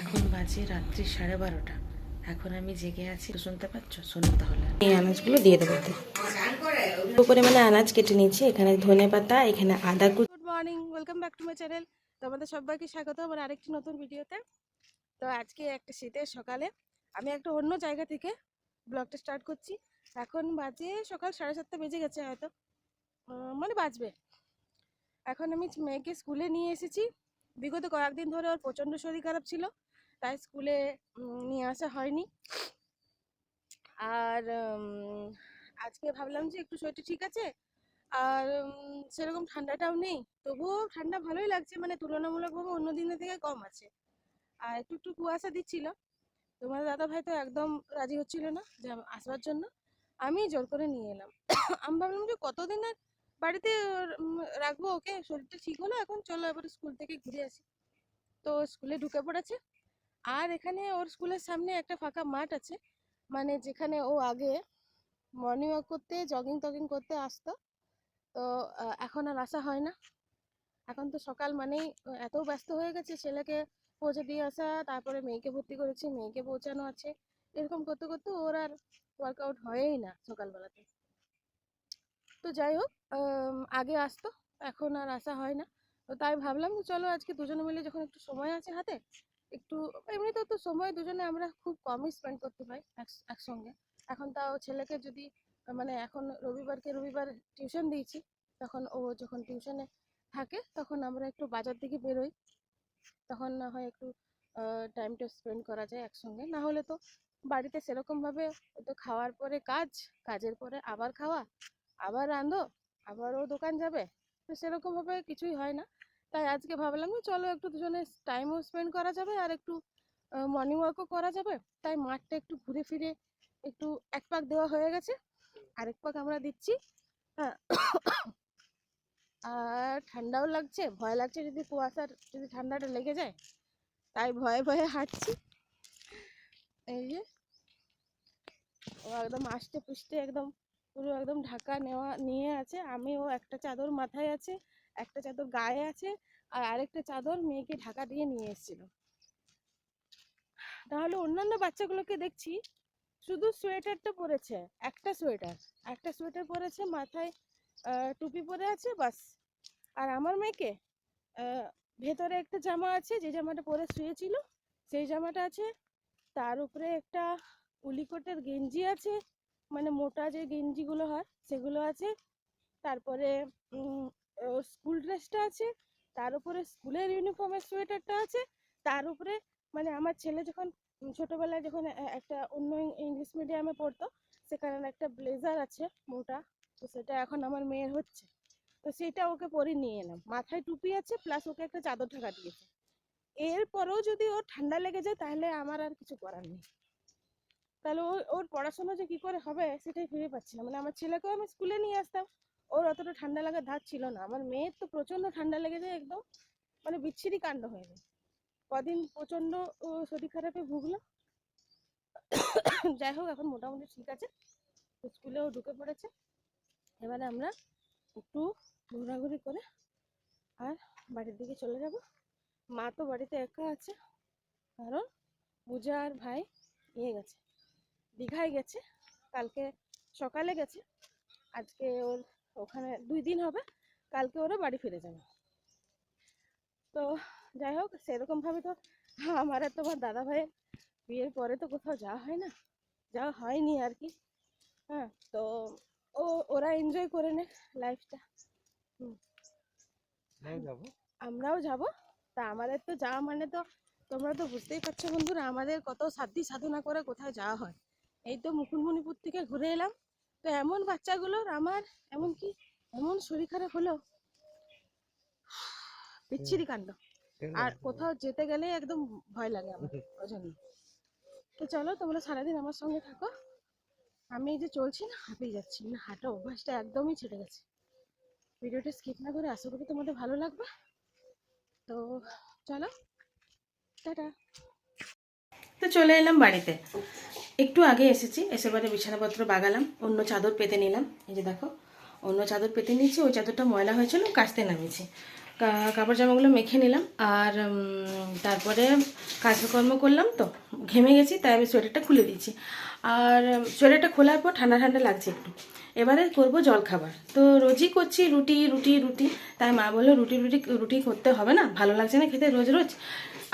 এখন বাজে রাত্রি সাড়ে বারোটা। এখন আমি জেগে আছি। শুনতে পাচ্ছ? শোনো তাহলে। এই আনাজগুলো দিয়ে দেবো। অল্প পরিমাণে আনাজ কেটে নিচ্ছি এখানে ধনে পাতা, এখানে আদা good morning welcome back to my channel তোমাদের সবাইকে স্বাগত আমার আরেকটি নতুন ভিডিওতে। তো আজকে একটা শীতের সকালে আমি একটা অন্য জায়গা থেকে ব্লগটা স্টার্ট করছি। এখন বাজে সকাল সাড়ে সাতটা বেজে গেছে হয়তো। মানে বাজবে। এখন আমি মেয়েকে স্কুলে নিয়ে এসেছি। বিগত কয়েকদিন ধরে ওর প্রচণ্ড শরীর খারাপ ছিল। তাই স্কুলে নিয়ে আসা হয়নি। আর আজকে ভাবলাম যে একটু শরীরটা ঠিক আছে। আর সেরকম ঠান্ডাটাও নেই। তবুও ঠান্ডা ভালোই লাগছে মানে তুলনামূলকভাবে অন্য দিনের থেকে কম আছে। আর একটু একটু কুয়াশা দিচ্ছিল। তোমার দাদা ভাই তো একদম রাজি হচ্ছিল না, যে আসবার জন্য। আমি জোর করে নিয়ে এলাম। আমি ভাবলাম যে কতদিন আর বাড়িতে রাখব ওকে? শরীরটা ঠিক হলো, এখন চলো এবার স্কুল থেকে ঘুরে আসি। তো স্কুলে ঢুকে পড়েছে। আর এখানে ওর স্কুলের সামনে একটা ফাঁকা মাঠ আছে। মানে যেখানে ও আগে মর্নিং ওয়াক করতে জগিং টগিং করতে আসতো। তো এখন আর আসা হয় না। এখন তো সকাল মানেই এত ব্যস্ত হয়ে গেছে, ছেলেকে পৌঁছে দিয়ে আসা, তারপরে মেয়েকে ভর্তি করেছি, মেয়েকে পৌঁছানো আছে। এরকম করতে করতে ওর আর ওয়ার্কআউট হয়ই না সকালবেলাতে। তো যাই হোক আগে আসতো, এখন আর আসা হয় না। তো তাই ভাবলাম চলো আজকে দুজনে মিলে যখন একটু সময় আছে হাতে একটু এমনিতেও তো সময় দুজনে আমরা খুব কমই স্পেন্ড করতে পাই এক- একসঙ্গে। এখন তাও ছেলেকে যদি মানে এখন রবিবারকে রবিবার টিউশন দিয়েছি, তখন ও যখন টিউশনে থাকে, তখন আমরা একটু বাজার দিকে বেরোই। তখন না হয় একটু টাইমটা স্পেন্ড করা যায় একসঙ্গে। না হলে তো বাড়িতে সেরকমভাবে তো খাওয়ার পরে কাজ, কাজের পরে আবার খাওয়া, আবার রাঁধো আবারও দোকান যাবে। তো সেরকমভাবে কিছুই হয় না। তাই আজকে ভাবলাম চলো একটু দুজনে টাইমও স্পেন্ড করা যাবে আর একটু মর্নিং ওয়াকও করা যাবে। তাই মাঠটা একটু ঘুরে ফিরে একটু এক পাক দেওয়া হয়ে গেছে। আরেক পাক আমরা দিচ্ছি। হ্যাঁ। আর ঠান্ডাও লাগছে, ভয় লাগছে যদি কুয়াশার, যদি ঠান্ডাটা লেগে যায়, তাই ভয়ে ভয়ে হাঁটছি। এই যে। ও একদম আষ্টে পুষ্টে একদম পুরো একদম ঢাকা নেওয়া, নিয়ে আছে। আমি ও একটা চাদর মাথায় আছে। একটা চাদর গায়ে আছে আর আরেকটা চাদর মেয়েকে ঢাকা দিয়ে নিয়ে এসেছিল। তাহলে অন্যান্য বাচ্চাগুলোকে দেখছি শুধু সোয়েটারটা পরেছে, একটা সোয়েটার। একটা সোয়েটার পরেছে, মাথায় টুপি পরে আছে, বাস। আর আমার মেয়েকে ভেতরে একটা জামা আছে, যে জামাটা পরে শুয়েছিল, সেই জামাটা আছে। তার উপরে একটা উলিকোটের গেঞ্জি আছে মানে মোটা যে গেঞ্জিগুলো হয়, সেগুলো আছে। তারপরে স্কুল ড্রেসটা আছে, তার উপরে স্কুলের ইউনিফর্মের সোয়েটারটা আছে, তার উপরে মানে আমার ছেলে যখন ছোটবেলায় যখন একটা অন্য ইংলিশ মিডিয়ামে পড়তো সেখানে একটা ব্লেজার আছে মোটা, তো সেটা এখন আমার মেয়ের হচ্ছে। তো সেটা ওকে পরে নিয়ে এলাম। মাথায় টুপি আছে প্লাস ওকে একটা চাদর ঢাকা দিয়েছে। এরপরেও যদি ওর ঠান্ডা লেগে যায়, তাহলে আমার আর কিছু করার নেই। তাহলে ও, ওর পড়াশোনা যে কি করে হবে, সেটাই ভেবে পাচ্ছি না। মানে আমার ছেলেকেও আমি স্কুলে নিয়ে আসতাম। ওর অতটা ঠান্ডা লাগার ধার ছিল না। আমার মেয়ের তো প্রচণ্ড ঠান্ডা লেগে যায় একদম মানে বিচ্ছিরি কাণ্ড হয়ে যায় কদিন প্রচণ্ড ও, শরীর খারাপে ভুগলো। যাই হোক, এখন মোটামুটি ঠিক আছে। স্কুলেও ঢুকে পড়েছে। এবারে আমরা একটু ঘোরাঘুরি করে আর বাড়ির দিকে চলে যাব। মা তো বাড়িতে একা আছে, কারণ পূজা আর ভাই ইয়ে গেছে, দীঘায় গেছে, কালকে সকালে গেছে। আজকে ওর ওখানে দুই দিন হবে কালকে ওরা বাড়ি ফিরে যাবে। তো যাই হোক সেরকমভাবে তো আমার আর তোমার দাদা ভাইয়ের বিয়ের পরে তো কোথাও যাওয়া হয় না যাওয়া হয়নি আর কি। হ্যাঁ তো ও ওরা এনজয় করে নে লাইফটা আমরাও যাব। তা আমাদের তো যাওয়া মানে তো তোমরা তো বুঝতেই পারছ বন্ধুরা আমাদের কত সাধ্যি সাধনা করে কোথাও যাওয়া হয়। এই তো মুকুটমণিপুর থেকে ঘুরে এলাম। তো এমন বাচ্চাগুলোর আমার এমন কি এমন শরীর খারাপ হলো। বিচ্ছিরি কাণ্ড। আর কোথাও যেতে গেলে একদম ভয় লাগে আমার ওই জন্য তো চলো তোমরা সারাদিন আমার সঙ্গে থাকো। আমি এই যে চলছি না হাঁপিয়ে যাচ্ছি। মানে হাঁটা অভ্যাসটা একদমই ছেড়ে গেছে। ভিডিওটা স্কিপ না করে আশা করি তোমাদের ভালো লাগবে। তো চলো টাটা। তো চলে এলাম বাড়িতে। একটু আগে এসেছি, এসে পরে বিছানাপত্র বাগালাম, অন্য চাদর পেতে নিলাম। এই যে দেখো, অন্য চাদর পেতে নিয়েছি, ওই চাদরটা ময়লা হয়েছিল, কাচতে নামিয়েছি। কাপড় জামাগুলো মেখে নিলাম, আর তারপরে কাজকর্ম করলাম তো, ঘেমে গেছি, তাই আমি সোয়েটারটা খুলে দিয়েছি। আর, সোয়েটারটা খোলার পর ঠান্ডা ঠান্ডা লাগছে একটু। এবারে করব জল খাবার তো রোজই করছি রুটি রুটি রুটি, তাই মা বলল, রুটি রুটি রুটি করতে হবে না, ভালো লাগছে না খেতে, রোজ রোজ।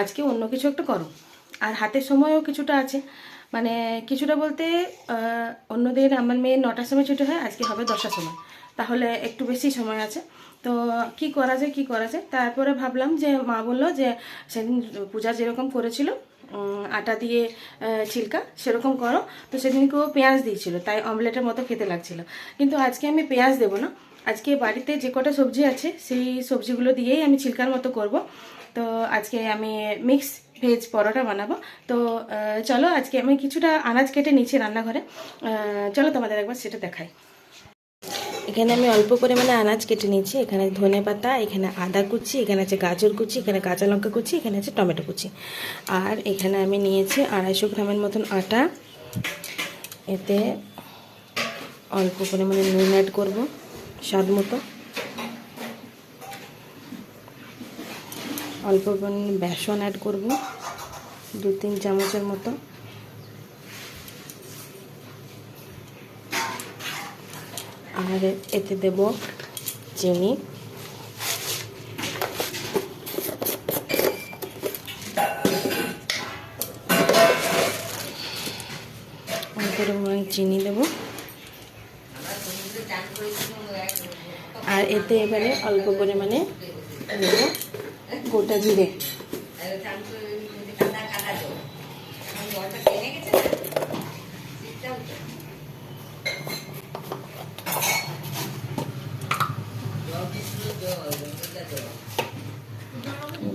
আজকে অন্য কিছু একটা করো। আর হাতের সময়ও কিছুটা আছে। মানে কিছুটা বলতে অন্যদের, আমার মেয়ে নটার সময় ছুটি হয়, আজকে হবে দশটার সময়। তাহলে একটু বেশি সময় আছে। তো কি করা যায়, কি করা যায়? তারপরে ভাবলাম যে মা বলল যে সেদিন পূজা যেরকম করেছিল আটা দিয়ে ছিলকা, সেরকম করো। তো সেদিনকেও পেঁয়াজ দিয়েছিল, তাই অমলেটের মতো খেতে লাগছিল। কিন্তু আজকে আমি পেঁয়াজ দেবো না। আজকে বাড়িতে যে কটা সবজি আছে, সেই সবজিগুলো দিয়েই আমি ছিলকার মতো করব। তো আজকে আমি মিক্স ভেজ পরোটা বানাবো। তো চলো আজকে আমি কিছুটা আনাজ কেটে নিচ্ছি রান্নাঘরে। চলো তোমাদের একবার সেটা দেখাই। এখানে আমি অল্প পরিমাণে আনাজ কেটে নিয়েছি এখানে ধনে পাতা, এখানে আদা কুচি, এখানে আছে গাজর কুচি, এখানে কাঁচা লঙ্কা কুচি, এখানে আছে টমেটো কুচি। আর এখানে আমি নিয়েছি আড়াইশো গ্রামের মতন আটা। এতে অল্প পরিমাণে নুন অ্যাড করব, স্বাদ মতো। অল্প পরিমাণে বেসন অ্যাড করব, দু তিন চামচের মতো। আর এতে দেব চিনি। চিনি দেব। আর এতে এবারে অল্প পরিমাণে দেব গোটা জিরে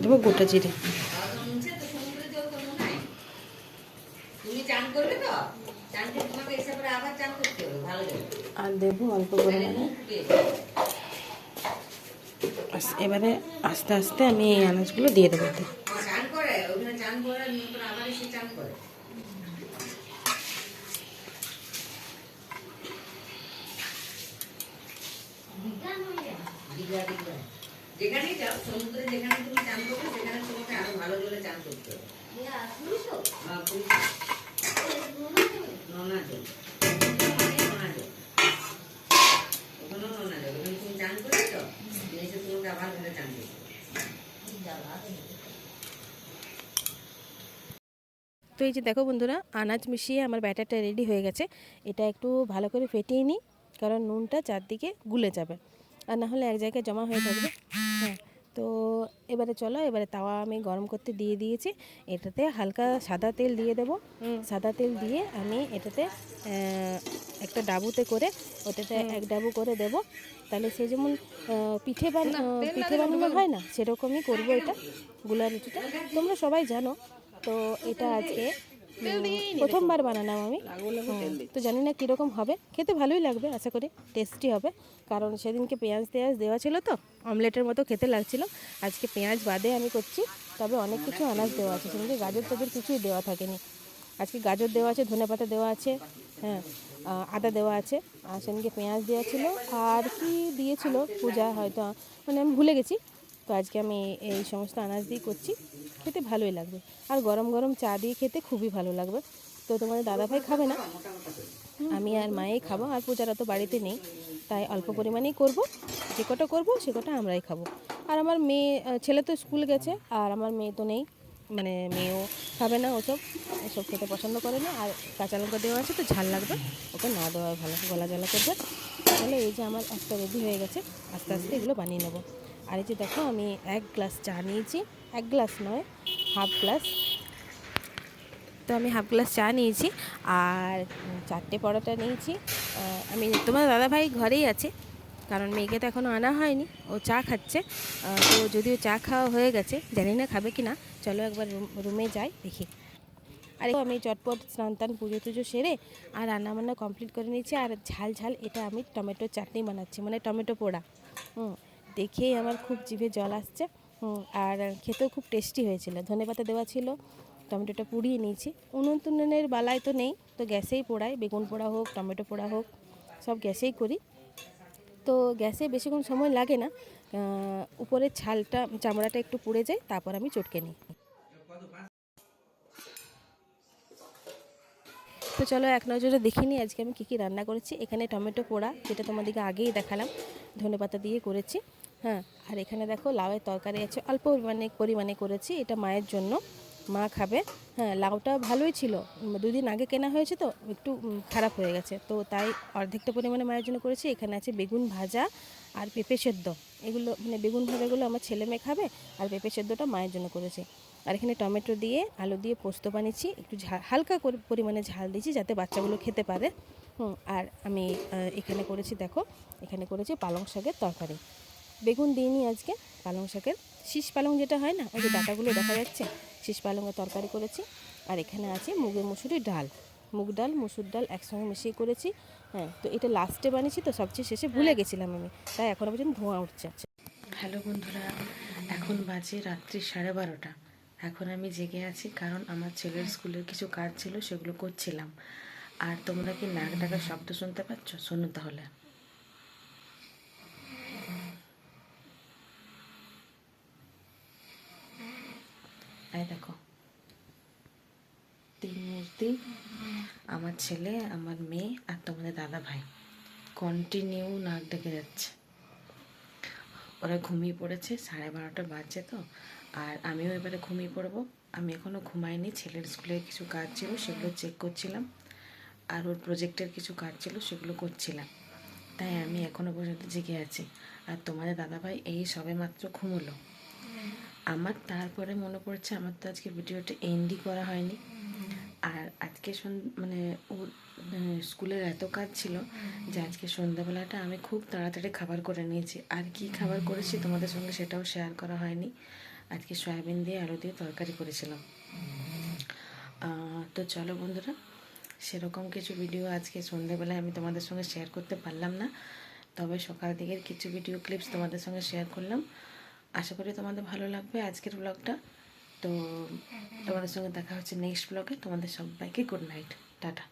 দেবো গোটা জিরে। আর দেবো অল্প পরিমাণে এবারে আস্তে আস্তে আমি এই আনাজগুলো দিয়ে দেবো যেখানে যাও সমুদ্রে ওখানে চান করে নিয়ে করে আবার এসে চান করে দীঘা দীঘা যেখানেই যাও সমুদ্রে যেখানে তুমি চান করবে সেখানে তোমাকে আরও ভালো জলে চান করতে হবে হ্যাঁ, পুরীতে। নোনা জল মানে নোনা জল ওখানেও নোনা জল ওখানে তুমি চান করবে তো দিয়ে এসে তোমাকে আবার ঘরে চান করতে হবে। তো এই যে দেখো বন্ধুরা, আনাজ মিশিয়ে আমার ব্যাটারটা রেডি হয়ে গেছে। এটা একটু ভালো করে ফেটিয়ে নিই, কারণ নুনটা চারদিকে গুলে যাবে। আর না হলে এক জায়গায় জমা হয়ে থাকবে। হ্যাঁ। তো এবারে চলো এবারে তাওয়া আমি গরম করতে দিয়ে দিয়েছি। এটাতে হালকা সাদা তেল দিয়ে দেব। সাদা তেল দিয়ে আমি এটাতে একটা ডাবুতে করে ওটাতে এক ডাবু করে দেব। তাহলে সে যেমন পিঠে বান পিঠে বানানো হয় না সেরকমই করব এটা গুলা রুটিটা তোমরা সবাই জানো। তো এটা আজকে প্রথমবার বানালাম আমি। তো জানি না কীরকম হবে। খেতে ভালোই লাগবে আশা করি টেস্টি হবে। কারণ সেদিনকে পেঁয়াজ টেয়াজ দেওয়া ছিল তো অমলেটের মতো খেতে লাগছিল। আজকে পেঁয়াজ বাদে আমি করছি তবে অনেক কিছু আনাজ দেওয়া আছে। সেদিনকে গাজর টাজর কিছুই দেওয়া থাকেনি। আজকে গাজর দেওয়া আছে ধনে পাতা দেওয়া আছে হ্যাঁ আদা দেওয়া আছে। আর সেদিনকে পেঁয়াজ দেওয়া ছিল। আর কি দিয়েছিল পূজা হয়তো মানে আমি ভুলে গেছি। তো আজকে আমি এই সমস্ত আনাজ দিয়ে করছি, খেতে ভালোই লাগবে। আর গরম গরম চা দিয়ে খেতে খুবই ভালো লাগবে। তো তোমাদের দাদাভাই খাবে না, আমি আর মায়েই খাব, আর পূজারা তো বাড়িতে নেই, তাই অল্প পরিমাণেই করব। যে কটা করব, সে কটা আমরাই খাব। আর আমার মেয়ে ছেলে তো স্কুল গেছে, আর আমার মেয়ে তো নেই মানে মেয়েও খাবে না ওসব ওসব খেতে পছন্দ করে না, আর কাঁচা লঙ্কা দেওয়া আছে তো ঝাল লাগবে, ওকে না দেওয়া ভালো, গলা জ্বালা করবে। তাহলে এই যে আমার একটা রেডি হয়ে গেছে, আস্তে আস্তে এগুলো বানিয়ে নেব। আর এই যে দেখো, আমি এক গ্লাস চা নিয়েছি। এক গ্লাস নয়, হাফ গ্লাস। তো আমি হাফ গ্লাস চা নিয়েছি আর চারটে পরোটা নিয়েছি। আমি তোমার দাদাভাই ঘরেই আছে, কারণ মেয়েকে তো এখনও আনা হয়নি। ও চা খাচ্ছে। তো যদিও চা খাওয়া হয়ে গেছে, জানি না খাবে কি না চলো একবার রুম- যাই, দেখি। আর আমি চটপট স্নান টান, পুজো টুজো সেরে আর রান্না বান্না কমপ্লিট করে নিয়েছি। আর ঝাল ঝাল, এটা আমি টমেটো চাটনি বানাচ্ছি মানে টমেটো পোড়া। হুম। দেখেই আমার খুব জিভে জল আসছে। আর খেতেও খুব টেস্টি হয়েছিল। ধনে পাতা দেওয়া ছিল, টমেটোটা পুড়িয়ে নিয়েছি। উনুন টুনুনের বালায় তো নেই, তো গ্যাসেই পোড়াই। বেগুন পোড়া হোক, টমেটো পোড়া হোক, সব গ্যাসেই করি। তো গ্যাসে বেশিক্ষণ সময় লাগে না। উপরের ছালটা, চামড়াটা একটু পুড়ে যায়, তারপর আমি চটকে নিই। তো চলো এক নজরে দেখে নিই আজকে আমি কী কী রান্না করেছি। এখানে টমেটো পোড়া, যেটা তোমাদেরকে আগেই দেখালাম ধনে পাতা দিয়ে করেছি। হ্যাঁ আর এখানে দেখো লাউয়ের তরকারি আছে। অল্প পরিমাণে পরিমাণে করেছি এটা মায়ের জন্য। মা খাবে। হ্যাঁ লাউটা ভালোই ছিল। দুদিন আগে কেনা হয়েছে তো একটু খারাপ হয়ে গেছে। তো তাই অর্ধেকটা পরিমাণে মায়ের জন্য করেছি। এখানে আছে বেগুন ভাজা আর পেঁপে সেদ্ধ। এগুলো মানে বেগুন ভাজাগুলো আমার ছেলে মেয়ে খাবে আর পেঁপে সেদ্ধটা মায়ের জন্য করেছি। আর এখানে টমেটো দিয়ে আলু দিয়ে পোস্ত বানিয়েছি। একটু ঝাল হালকা করে পরিমাণে ঝাল দিয়েছি যাতে বাচ্চাগুলো খেতে পারে। হুম, আর আমি এখানে করেছি দেখো এখানে করেছি পালং শাকের তরকারি। বেগুন দিইনি আজকে, পালং শাকের। শীষ পালং যেটা হয় না, ওই যে ডাটাগুলো দেখা যাচ্ছে, শীষ পালংয়ের তরকারি করেছি। আর এখানে আছে মুগের মুসুরি ডাল। মুগ ডাল, মুসুর ডাল একসঙ্গে মিশিয়ে করেছি হ্যাঁ তো এটা লাস্টে বানিয়েছি, তো সবচেয়ে শেষে ভুলে গেছিলাম আমি। তাই এখনও পর্যন্ত ধোঁয়া উঠছে। হ্যালো বন্ধুরা, এখন বাজে রাত্রি সাড়ে বারোটা। এখন আমি জেগে আছি কারণ আমার ছেলের স্কুলের কিছু কাজ ছিল, সেগুলো করছিলাম। আর তোমরা কি নাক ডাকার শব্দ শুনতে পাচ্ছ? শোনো তাহলে। এই দেখো। তিন মূর্তি, আমার ছেলে, আমার মেয়ে আর তোমাদের দাদা ভাই। কন্টিনিউ নাক ডেকে যাচ্ছে। ওরা ঘুমিয়ে পড়েছে, সাড়ে বারোটা বাজছে তো। আর আমিও এবারে ঘুমিয়ে পড়ব। আমি এখনও ঘুমাইনি, ছেলের স্কুলের কিছু কাজ ছিল, সেগুলো চেক করছিলাম। আর ওর প্রজেক্টের কিছু কাজ ছিল, সেগুলো করছিলাম। তাই আমি এখনও পর্যন্ত জেগে আছি। আর তোমাদের দাদাভাই এই সবে মাত্র ঘুমোলো। আমার তারপরে মনে পড়ছে, আমার তো আজকে ভিডিওটা এন্ডই করা হয়নি। আর আজকে মানে ওর স্কুলের এত কাজ ছিল যে আজকে সন্ধ্যাবেলাটা আমি খুব তাড়াতাড়ি খাবার করে নিয়েছি। আর কি খাবার করেছি তোমাদের সঙ্গে সেটাও শেয়ার করা হয়নি। আজকে সয়াবিন দিয়ে আলু দিয়ে তরকারি করেছিলাম। তো চলো বন্ধুরা, সেরকম কিছু ভিডিও আজকে সন্ধ্যাবেলায় আমি তোমাদের সঙ্গে শেয়ার করতে পারলাম না। তবে সকাল দিকের কিছু ভিডিও ক্লিপস তোমাদের সঙ্গে শেয়ার করলাম। আশা করি তোমাদের ভালো লাগবে আজকের ব্লগটা তো তোমাদের সঙ্গে দেখা হচ্ছে নেক্সট ব্লগে তোমাদের সবাইকে গুড নাইট টাটা।